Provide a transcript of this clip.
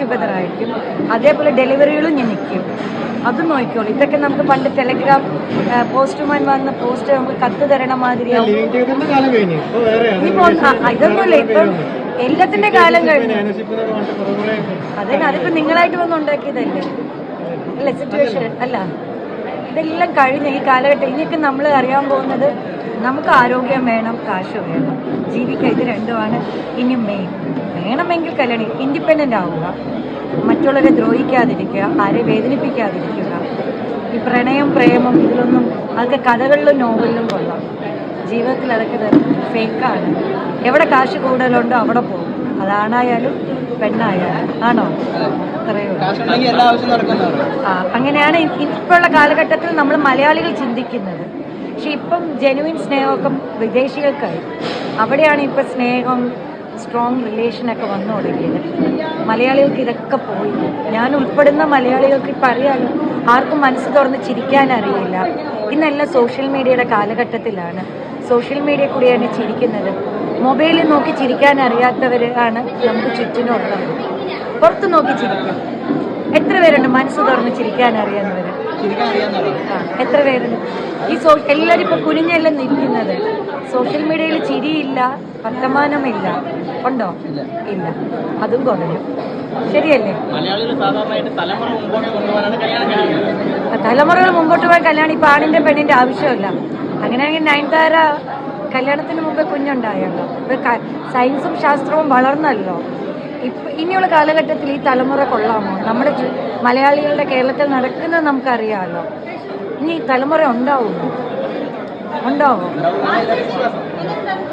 Together ആയിരിക്കും. അതേപോലെ ഡെലിവറികളും ഞാൻ നിൽക്കും. അതും നോക്കിക്കോളൂ. ഇതൊക്കെ നമുക്ക് പണ്ട് ടെലഗ്രാം പോസ്റ്റുമാൻ വന്ന പോസ്റ്റ് നമുക്ക് കത്ത് തരണ മാതിരിയാവും ഇപ്പൊ ഇതൊന്നുമില്ല ഇപ്പം എല്ലാത്തിന്റെ കാലം കഴിഞ്ഞു. അതന്നെ അതിപ്പോ നിങ്ങളായിട്ട് വന്ന് ഉണ്ടാക്കിയതല്ലേ? അല്ല സിറ്റുവേഷൻ അല്ല. ഇതെല്ലാം കഴിഞ്ഞ ഈ കാലഘട്ടം. ഇനിയൊക്കെ നമ്മൾ അറിയാൻ പോകുന്നത് നമുക്ക് ആരോഗ്യം വേണം കാശ് വേണം ജീവിക്കുക ഇത് രണ്ടുമാണ്. ഇനി മെയിൻ വേണമെങ്കിൽ കല്യാണം ഇൻഡിപെൻഡന്റ് ആവുക. മറ്റുള്ളവരെ ദ്രോഹിക്കാതിരിക്കുക ആരെ വേദനിപ്പിക്കാതിരിക്കുക. ഈ പ്രണയം പ്രേമം ഇതിലൊന്നും അതൊക്കെ കഥകളിലും നോവലിലും കൊള്ളാം. ജീവിതത്തിൽ അതൊക്കെ ഫേക്കാണ് എവിടെ കാശ് കൂടുതലുണ്ടോ അവിടെ പോകും. അതാണായാലും പെണ്ണായാലും. ആണോ? അത്രയോ അങ്ങനെയാണ് ഇപ്പോഴുള്ള കാലഘട്ടത്തിൽ നമ്മൾ മലയാളികൾ ചിന്തിക്കുന്നത്. പക്ഷെ ഇപ്പം ജെനുവിൻ സ്നേഹമൊക്കെ വിദേശികൾക്കായി അവിടെയാണ് ഇപ്പം സ്നേഹം സ്ട്രോങ് റിലേഷനൊക്കെ വന്നു തുടങ്ങിയത്. മലയാളികൾക്ക് ഇതൊക്കെ പോയി. ഞാൻ ഉൾപ്പെടുന്ന മലയാളികൾക്ക് ഇപ്പം അറിയാലോ ആർക്കും മനസ്സ് തുറന്ന് ചിരിക്കാൻ അറിയില്ല. ഇന്നെല്ലാം സോഷ്യൽ മീഡിയയുടെ കാലഘട്ടത്തിലാണ്. സോഷ്യൽ മീഡിയ കൂടിയാണ് ചിരിക്കുന്നത്. മൊബൈലിൽ നോക്കി ചിരിക്കാൻ അറിയാത്തവരാണ് നമുക്ക് ചുറ്റിനുള്ളത്. പുറത്ത് നോക്കി ചിരിക്കും. എത്ര പേരുണ്ട് മനസ്സ് തുറന്ന് ചിരിക്കാൻ അറിയാവുന്നവർ എത്ര പേരുണ്ട്? ഈ സോ എല്ലാവരും ഇപ്പൊ കുനിഞ്ഞെല്ലാം നിൽക്കുന്നത്? സോഷ്യൽ മീഡിയയിൽ ചിരിയില്ല വർത്തമാനമില്ല. ഉണ്ടോ? ഇല്ല. അതും കുറഞ്ഞു. ശരിയല്ലേ? തലമുറകൾ മുമ്പോട്ട് പോയ കല്യാണം ഇപ്പൊ ആണിന്റെ പെണ്ണിന്റെ ആവശ്യമില്ല. അങ്ങനെയാണെങ്കിൽ നയൻതാര കല്യാണത്തിന് മുമ്പേ കുഞ്ഞുണ്ടായല്ലോ. ഇപ്പൊ സയൻസും ശാസ്ത്രവും വളർന്നല്ലോ. ഇനിയുള്ള കാലഘട്ടത്തിൽ ഈ തലമുറ കൊള്ളാമോ? നമ്മുടെ മലയാളികളുടെ കേരളത്തിൽ നടക്കുന്നത് നമുക്കറിയാമല്ലോ. ഇനി തലമുറ ഉണ്ടാവുമോ? ഉണ്ടാവോ